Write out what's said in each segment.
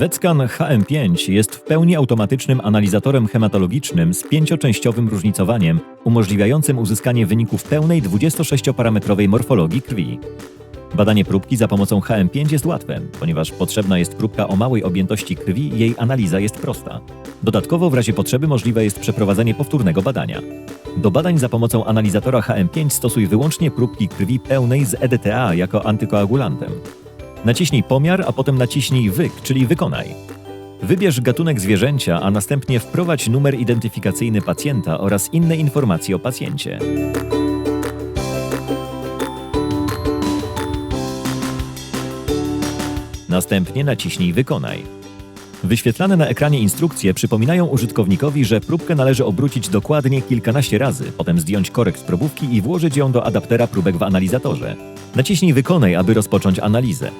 Wetscan HM5 jest w pełni automatycznym analizatorem hematologicznym z pięcioczęściowym różnicowaniem, umożliwiającym uzyskanie wyników pełnej 26-parametrowej morfologii krwi. Badanie próbki za pomocą HM5 jest łatwe, ponieważ potrzebna jest próbka o małej objętości krwi i jej analiza jest prosta. Dodatkowo w razie potrzeby możliwe jest przeprowadzenie powtórnego badania. Do badań za pomocą analizatora HM5 stosuj wyłącznie próbki krwi pełnej z EDTA jako antykoagulantem. Naciśnij pomiar, a potem naciśnij wyk, czyli wykonaj. Wybierz gatunek zwierzęcia, a następnie wprowadź numer identyfikacyjny pacjenta oraz inne informacje o pacjencie. Następnie naciśnij Wykonaj. Wyświetlane na ekranie instrukcje przypominają użytkownikowi, że próbkę należy obrócić dokładnie kilkanaście razy, potem zdjąć korek z probówki i włożyć ją do adaptera próbek w analizatorze. Naciśnij Wykonaj, aby rozpocząć analizę.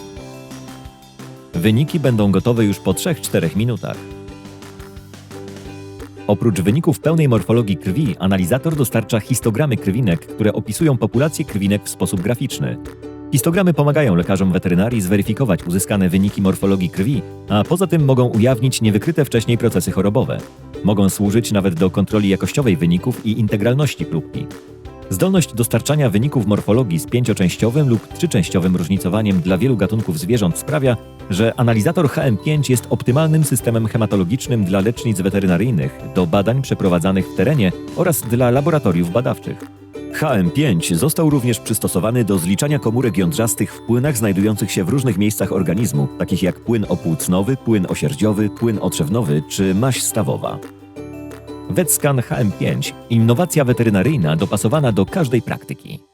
Wyniki będą gotowe już po 3-4 minutach. Oprócz wyników pełnej morfologii krwi, analizator dostarcza histogramy krwinek, które opisują populację krwinek w sposób graficzny. Histogramy pomagają lekarzom weterynarii zweryfikować uzyskane wyniki morfologii krwi, a poza tym mogą ujawnić niewykryte wcześniej procesy chorobowe. Mogą służyć nawet do kontroli jakościowej wyników i integralności próbki. Zdolność dostarczania wyników morfologii z pięcioczęściowym lub trzyczęściowym różnicowaniem dla wielu gatunków zwierząt sprawia, że analizator HM5 jest optymalnym systemem hematologicznym dla lecznic weterynaryjnych, do badań przeprowadzanych w terenie oraz dla laboratoriów badawczych. HM5 został również przystosowany do zliczania komórek jądrzastych w płynach znajdujących się w różnych miejscach organizmu, takich jak płyn opłucnowy, płyn osierdziowy, płyn otrzewnowy czy maź stawowa. Vetscan HM5 innowacja weterynaryjna dopasowana do każdej praktyki.